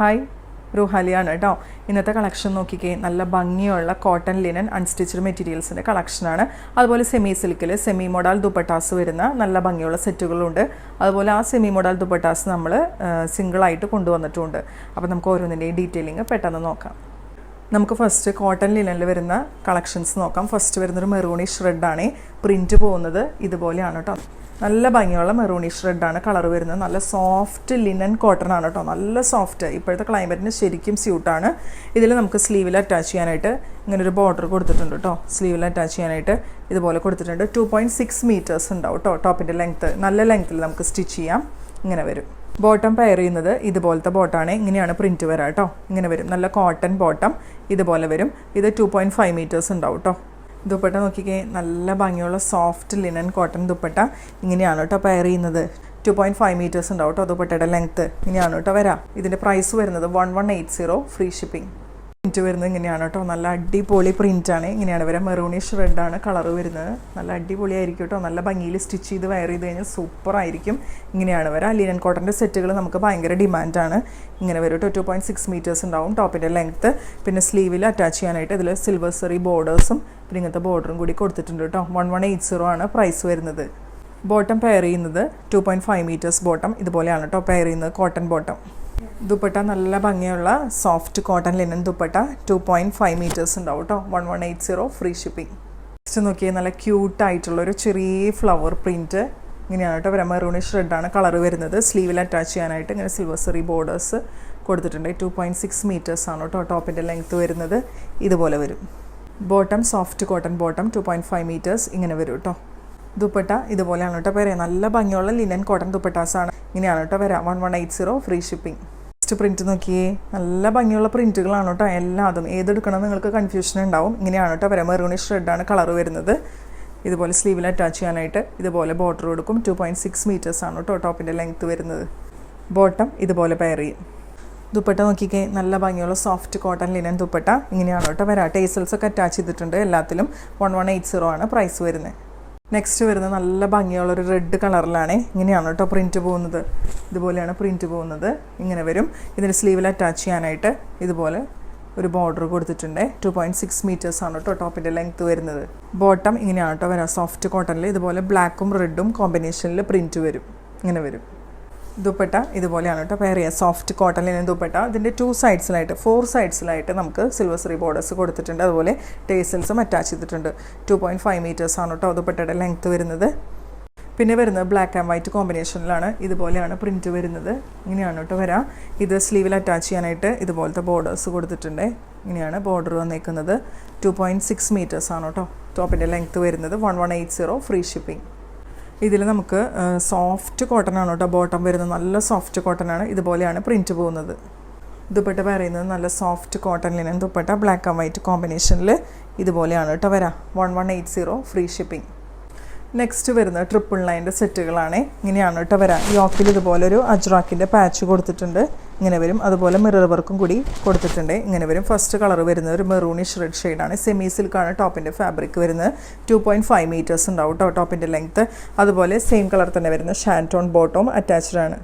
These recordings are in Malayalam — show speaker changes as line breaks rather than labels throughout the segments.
ഹായ് റുഹാലിയാണ് കേട്ടോ ഇന്നത്തെ കളക്ഷൻ നോക്കിക്കേ നല്ല ഭംഗിയുള്ള കോട്ടൺ ലിനൻ അൺസ്റ്റിച്ചഡ് മെറ്റീരിയൽസിന്റെ കളക്ഷനാണ് അതുപോലെ സെമി സിൽക്കിൽ സെമി മോഡൽ ദുപ്പട്ടാസ് വരുന്ന നല്ല ഭംഗിയുള്ള സെറ്റുകളുണ്ട് അതുപോലെ ആ സെമി മോഡൽ ദുപ്പട്ടാസ് നമ്മൾ സിംഗിളായിട്ട് കൊണ്ടുവന്നിട്ടുണ്ട്. അപ്പോൾ നമുക്ക് ഓരോന്നിന്റെയും ഡീറ്റെയിലിംഗ് പെട്ടെന്ന് നോക്കാം. നമുക്ക് ഫസ്റ്റ് കോട്ടൺ ലിനനിൽ വരുന്ന കളക്ഷൻസ് നോക്കാം. ഫസ്റ്റ് വരുന്നൊരു മെറൂണിഷ് റെഡാണ് പ്രിന്റ് പോകുന്നത് ഇതുപോലെയാണ് കേട്ടോ നല്ല ഭംഗിയുള്ള മെറൂണിഷ് റെഡാണ് കളർ വരുന്നത്. നല്ല സോഫ്റ്റ് ലിനൻ കോട്ടൺ ആണ് കേട്ടോ നല്ല സോഫ്റ്റ് ഇപ്പോഴത്തെ ക്ലൈമറ്റിന് ശരിക്കും സ്യൂട്ടാണ് ഇതിൽ നമുക്ക് സ്ലീവിൽ അറ്റാച്ച് ചെയ്യാനായിട്ട് ഇങ്ങനെ ഒരു ബോർഡർ കൊടുത്തിട്ടുണ്ട് കേട്ടോ സ്ലീവിൽ അറ്റാച്ച് ചെയ്യാനായിട്ട് ഇതുപോലെ കൊടുത്തിട്ടുണ്ട്. ടു പോയിന്റ് സിക്സ് മീറ്റേഴ്സ് ഉണ്ടാവും കേട്ടോ ടോപ്പിന്റെ ലെങ്ത്ത് നല്ല ലെങ്ത്തിൽ നമുക്ക് സ്റ്റിച്ച് ചെയ്യാം. ഇങ്ങനെ വരും. ബോട്ടം പെയർ ചെയ്യുന്നത് ഇതുപോലത്തെ ബോട്ടാണ് ഇങ്ങനെയാണ് പ്രിന്റ് വരാം കേട്ടോ ഇങ്ങനെ വരും. നല്ല കോട്ടൺ ബോട്ടം ഇതുപോലെ വരും. ഇത് ടു പോയിന്റ് ഫൈവ് മീറ്റേഴ്സ് ഉണ്ടാവും കേട്ടോ ദുപ്പട്ട നോക്കിക്കേ. നല്ല ഭംഗിയുള്ള സോഫ്റ്റ് ലിനൻ കോട്ടൺ ദുപ്പട്ട ഇങ്ങനെയാണ് കേട്ടോ പെയർ ചെയ്യുന്നത്. ടു പോയിന്റ് ഫൈവ് മീറ്റേഴ്സ് ഉണ്ടാവും കേട്ടോ ദുപ്പട്ടയുടെ ലെങ്ത്ത് ഇങ്ങനെയാണ് കേട്ടോ വരാം. ഇതിന്റെ പ്രൈസ് വരുന്നത് one one eight zero free shipping print വരുന്നത് ഇങ്ങനെയാണ് കേട്ടോ. നല്ല അടിപൊളി പ്രിന്റാണ് ഇങ്ങനെയാണ്. വരാം മെറൂണിഷ് റെഡാണ് കളർ വരുന്നത്. നല്ല അടിപൊളിയായിരിക്കും കേട്ടോ. നല്ല ഭംഗിയിൽ സ്റ്റിച്ച് ചെയ്ത് വയർ ചെയ്ത് കഴിഞ്ഞാൽ സൂപ്പർ ആയിരിക്കും. ഇങ്ങനെയാണ് വരാം ലിനൻ കോട്ടന്റെ സെറ്റുകൾ നമുക്ക് ഭയങ്കര ഡിമാൻഡാണ് ഇങ്ങനെ വരും കേട്ടോ. ടു പോയിന്റ് സിക്സ് മീറ്റേഴ്സ് ഉണ്ടാവും ടോപ്പിന്റെ ലെങ്ത്ത് പിന്നെ സ്ലീവിൽ അറ്റാച്ച് ചെയ്യാനായിട്ട് ഇതിൽ സിൽവർ സെറി ബോർഡേഴ്സും പിന്നെ ഇങ്ങനത്തെ ബോർഡറും കൂടി കൊടുത്തിട്ടുണ്ട് കേട്ടോ. വൺ വൺ എയ്റ്റ് സീറോ ആണ് പ്രൈസ് വരുന്നത്. ബോട്ടം പെയർ ചെയ്യുന്നത് two point five metres bottom ഇതുപോലെയാണ് കേട്ടോ പെയർ ചെയ്യുന്നത് കോട്ടൺ ബോട്ടം ദുപ്പട്ട നല്ല ഭംഗിയുള്ള soft cotton linen dupatta two point five metres ഉണ്ടാവും കേട്ടോ one one eight zero free shipping next നോക്കിയാൽ നല്ല ക്യൂട്ടായിട്ടുള്ള ഒരു ചെറിയ ഫ്ലവർ പ്രിന്റ് ഇങ്ങനെയാണ് കേട്ടോ വരാം മെറൂണിഷ് റെഡാണ് കളർ വരുന്നത്. സ്ലീവിൽ അറ്റാച്ച് ചെയ്യാനായിട്ട് ഇങ്ങനെ സിൽവർ സെറി ബോർഡേഴ്സ് കൊടുത്തിട്ടുണ്ട്. ടു പോയിന്റ് സിക്സ് മീറ്റേഴ്സ് ആണ് കേട്ടോ ടോപ്പിന്റെ ലെങ്ത്ത് വരുന്നത്. ഇതുപോലെ വരും. Bottom soft cotton bottom two point five metres ഇങ്ങനെ വരും കേട്ടോ ദുപ്പട്ട ഇതുപോലെയാണ് കേട്ടോ പേരെ. നല്ല ഭംഗിയുള്ള ലിനൻ കോട്ടൺ ദുപ്പട്ടാസാണ് ഇങ്ങനെയാണ് കേട്ടോ വരാം. One one eight zero free shipping next print നോക്കിയേ. നല്ല ഭംഗിയുള്ള പ്രിന്റുകളാണ് കേട്ടോ എല്ലാതും. ഏതെടുക്കണം നിങ്ങൾക്ക് കൺഫ്യൂഷൻ ഉണ്ടാവും. ഇങ്ങനെയാണ് കേട്ടോ വരാം. മെറൂണിഷ് റെഡാണ് കളർ വരുന്നത്. ഇതുപോലെ സ്ലീവിൽ അറ്റാച്ച് ചെയ്യാനായിട്ട് ഇതുപോലെ ബോർഡർ കൊടുക്കും. ടു പോയിന്റ് സിക്സ് മീറ്റേഴ്സ് ആണ് കേട്ടോ ടോപ്പിന്റെ ലെങ്ത്ത് വരുന്നത്. ബോട്ടം ഇതുപോലെ പെയർ ചെയ്യും. ദുപ്പട്ട നോക്കിക്കേ. നല്ല ഭംഗിയുള്ള സോഫ്റ്റ് കോട്ടൺ ലിനൻ ദുപ്പട്ട. ഇങ്ങനെയാണ് കേട്ടോ വരാം. ടേസൽസ് ഒക്കെ അറ്റാച്ച് ചെയ്തിട്ടുണ്ട് എല്ലാത്തിലും. വൺ വൺ എയ്റ്റ് സീറോ ആണ് പ്രൈസ് വരുന്നത്. നെക്സ്റ്റ് വരുന്നത് നല്ല ഭംഗിയുള്ള ഒരു റെഡ് കളറിലാണ് ഇങ്ങനെയാണ് കേട്ടോ പ്രിന്റ് പോകുന്നത്. ഇതുപോലെയാണ് പ്രിന്റ് പോകുന്നത്. ഇങ്ങനെ വരും. ഇതിന്റെ സ്ലീവിൽ അറ്റാച്ച് ചെയ്യാനായിട്ട് ഇതുപോലെ ഒരു ബോർഡർ കൊടുത്തിട്ടുണ്ട്. ടു പോയിന്റ് സിക്സ് മീറ്റേഴ്സ് ആണ് കേട്ടോ ടോപ്പിന്റെ ലെങ്ത്ത് വരുന്നത്. ബോട്ടം ഇങ്ങനെയാണ് കേട്ടോ വരാം. സോഫ്റ്റ് കോട്ടണിൽ ഇതുപോലെ ബ്ലാക്കും റെഡും കോമ്പിനേഷനിൽ പ്രിന്റ് വരും. ഇങ്ങനെ വരും. ദുപ്പട്ട ഇതുപോലെയാണ് കേട്ടോ. പെയർ ചെയ്യുക. Soft cotton linen dupatta. ഇതിന്റെ ടു സൈഡ്സിലായിട്ട് ഫോർ സൈഡ്സിലായിട്ട് നമുക്ക് സിൽവർ സ്രീ ബോർഡേഴ്സ് കൊടുത്തിട്ടുണ്ട്. അതുപോലെ ടേസൽസും അറ്റാച്ച് ചെയ്തിട്ടുണ്ട്. ടു പോയിന്റ് ഫൈവ് മീറ്റേഴ്സ് ആണ് കേട്ടോ ദുപ്പട്ടയുടെ ലെങ്ത്ത് വരുന്നത്. പിന്നെ വരുന്നത് ബ്ലാക്ക് ആൻഡ് വൈറ്റ് കോമ്പിനേഷനിലാണ് ഇതുപോലെയാണ് പ്രിന്റ് വരുന്നത്. ഇങ്ങനെയാണ് കേട്ടോ വരാം. ഇത് സ്ലീവിൽ അറ്റാച്ച് ചെയ്യാനായിട്ട് ഇതുപോലത്തെ ബോർഡേഴ്സ് കൊടുത്തിട്ടുണ്ട്. ഇങ്ങനെയാണ് ബോർഡർ വന്നേക്കുന്നത്. ടു പോയിന്റ് സിക്സ് മീറ്റേഴ്സ് ആണ് കേട്ടോ. ടോപ്പിന്റെ ലെങ്ത്ത് വരുന്നത്. One one eight zero free shipping ഇതിൽ നമുക്ക് സോഫ്റ്റ് കോട്ടൺ ആണ് കേട്ടോ ബോട്ടം വരുന്നത്. നല്ല സോഫ്റ്റ് കോട്ടൺ ആണ്. ഇതുപോലെയാണ് പ്രിന്റ് പോകുന്നത്. ദുപ്പട്ട പറയുന്നത് നല്ല soft cotton linen dupatta black and white കോമ്പിനേഷനിൽ ഇതുപോലെയാണ് കേട്ടോ വരാം. One one eight zero free shipping next വരുന്നത് ട്രിപ്പിൾ നയന്റെ സെറ്റുകളാണ് ഇങ്ങനെയാണ് കേട്ടോ വരാം. യോക്കിൽ ഇതുപോലെ ഒരു അജ്രാക്കിന്റെ പാച്ച് കൊടുത്തിട്ടുണ്ട്. ഇങ്ങനെ വരും. അതുപോലെ മിറർ വർക്കും കൂടി കൊടുത്തിട്ടുണ്ട്. ഇങ്ങനെ വരും. ഫസ്റ്റ് കളർ വരുന്നത് ഒരു മെറൂണിഷ് റെഡ് ഷെയ്ഡാണ് സെമി സിൽക്കാണ് ടോപ്പിന്റെ ഫാബ്രിക് വരുന്നത്. ടു പോയിന്റ് ഫൈവ് മീറ്റേഴ്സ് ഉണ്ടാവും കേട്ടോ ടോപ്പിന്റെ ലെങ്ത്ത് അതുപോലെ സെയിം കളർ തന്നെ വരുന്ന ഷാന്റോൺ ബോട്ടവും അറ്റാച്ച്ഡ് ആണ്.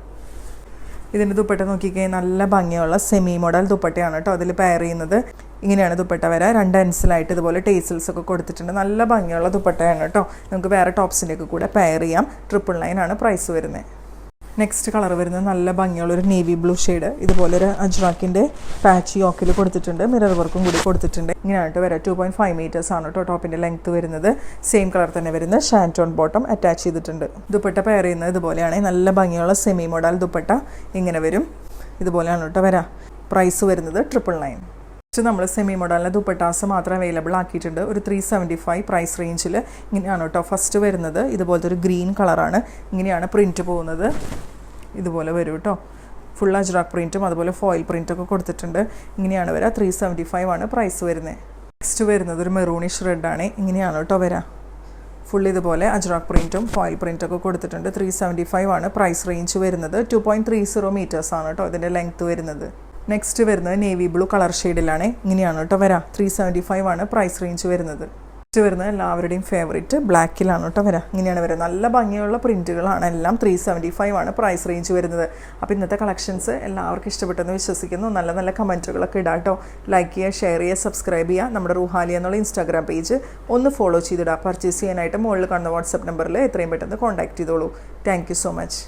ഇതിന്റെ ദുപ്പട്ട നോക്കിക്കഴിഞ്ഞാൽ നല്ല ഭംഗിയുള്ള സെമി മോഡൽ ദുപ്പട്ടയാണ് കേട്ടോ അതിൽ പെയർ ചെയ്യുന്നത്. ഇങ്ങനെയാണ് ദുപ്പട്ട വരാം. രണ്ട് അൻസിലായിട്ട് ഇതുപോലെ ടേസിൽസ് ഒക്കെ കൊടുത്തിട്ടുണ്ട്. നല്ല ഭംഗിയുള്ള ദുപ്പട്ടയാണ് കേട്ടോ നമുക്ക് വേറെ ടോപ്സിന്റെ ഒക്കെ കൂടെ പെയർ ചെയ്യാം. ട്രിപ്പിൾ നയൻ ആണ് പ്രൈസ് വരുന്നത്. നെക്സ്റ്റ് കളർ വരുന്നത് നല്ല ഭംഗിയുള്ളൊരു നേവി ബ്ലൂ ഷെയ്ഡ് ഇതുപോലെ ഒരു അജ്റാക്കിന്റെ പാച്ച് യോക്കിൽ കൊടുത്തിട്ടുണ്ട്. മിറർ വർക്കും കൂടി കൊടുത്തിട്ടുണ്ട്. ഇങ്ങനെയായിട്ട് വരാം. ടു പോയിന്റ് ഫൈവ് മീറ്റേഴ്സ് ആണ് കേട്ടോ ടോപ്പിന്റെ ലെങ്ത്ത് വരുന്നത്. സെയിം കളർ തന്നെ വരുന്ന ഷാന്റോൺ ബോട്ടം അറ്റാച്ച് ചെയ്തിട്ടുണ്ട്. ദുപ്പട്ട പെയർ ചെയ്യുന്നത് ഇതുപോലെയാണ്. നല്ല ഭംഗിയുള്ള സെമി മോഡൽ ദുപ്പട്ട ഇങ്ങനെ വരും. ഇതുപോലെയാണ് കേട്ടോ വരാം. പ്രൈസ് വരുന്നത് ട്രിപ്പിൾ നയൻ നമ്മൾ സെമി മോഡലിന്റെ ദുപ്പട്ടാസ് മാത്രം അവൈലബിൾ ആക്കിയിട്ടുണ്ട്. ഒരു ത്രീ സെവന്റി ഫൈവ് പ്രൈസ് റേഞ്ചിൽ ഇങ്ങനെയാണ് കേട്ടോ ഫസ്റ്റ് വരുന്നത്. ഇതുപോലത്തെ ഒരു ഗ്രീൻ കളറാണ് ഇങ്ങനെയാണ് പ്രിന്റ് പോകുന്നത്. ഇതുപോലെ വരും കേട്ടോ. ഫുൾ അജ്രാക്ക് പ്രിന്റും അതുപോലെ ഫോയിൽ പ്രിന്റൊക്കെ കൊടുത്തിട്ടുണ്ട്. ഇങ്ങനെയാണ് വരിക ത്രീ സെവന്റി ഫൈവ് ആണ് പ്രൈസ് വരുന്നത് നെക്സ്റ്റ് വരുന്നത് ഒരു മെറൂണിഷ് റെഡാണ് ഇങ്ങനെയാണ് കേട്ടോ വരാം. ഫുൾ ഇതുപോലെ അജ്രാക്ക് പ്രിന്റും ഫോയിൽ പ്രിന്റൊക്കെ കൊടുത്തിട്ടുണ്ട്. ത്രീ സെവന്റി ഫൈവ് ആണ് പ്രൈസ് റേഞ്ച് വരുന്നത്. ടു പോയിന്റ് ത്രീ സീറോ മീറ്റേഴ്സാണ് കേട്ടോ ഇതിന്റെ ലെങ്ത്ത് വരുന്നത്. നെക്സ്റ്റ് വരുന്നത് നേവി ബ്ലൂ കളർ ഷെയ്ഡിലാണ് ഇങ്ങനെയാണ് കേട്ടോ വരാം. ത്രീ സെവന്റി ഫൈവ് ആണ് പ്രൈസ് റേഞ്ച് വരുന്നത്. നെക്സ്റ്റ് വരുന്നത് എല്ലാവരുടെയും ഫേവറേറ്റ് ബ്ലാക്കിലാണ് കേട്ടോ വരാം. ഇങ്ങനെയാണ് വരുന്നത് നല്ല ഭംഗിയുള്ള പ്രിന്റുകളാണ് എല്ലാം ത്രീ സെവന്റി ഫൈവ് ആണ് പ്രൈസ് റേഞ്ച് വരുന്നത്. അപ്പോൾ ഇന്നത്തെ കളക്ഷൻസ് എല്ലാവർക്കും ഇഷ്ടപ്പെട്ടെന്ന് വിശ്വസിക്കുന്നു. നല്ല നല്ല കമന്റുകളൊക്കെ ഇടാം കേട്ടോ. ലൈക്ക് ചെയ്യുക ഷെയർ ചെയ്യുക സബ്സ്ക്രൈബ് ചെയ്യുക. നമ്മുടെ റുഹാലി എന്നുള്ള ഇൻസ്റ്റാഗ്രാം പേജ് ഒന്ന് ഫോളോ ചെയ്തിടുക പർച്ചേസ് ചെയ്യാനായിട്ട് മുകളിൽ കാണുന്ന വാട്സപ്പ് നമ്പറിൽ എത്രയും പെട്ടെന്ന് കോൺടാക്ട് ചെയ്തോളൂ. Thank so much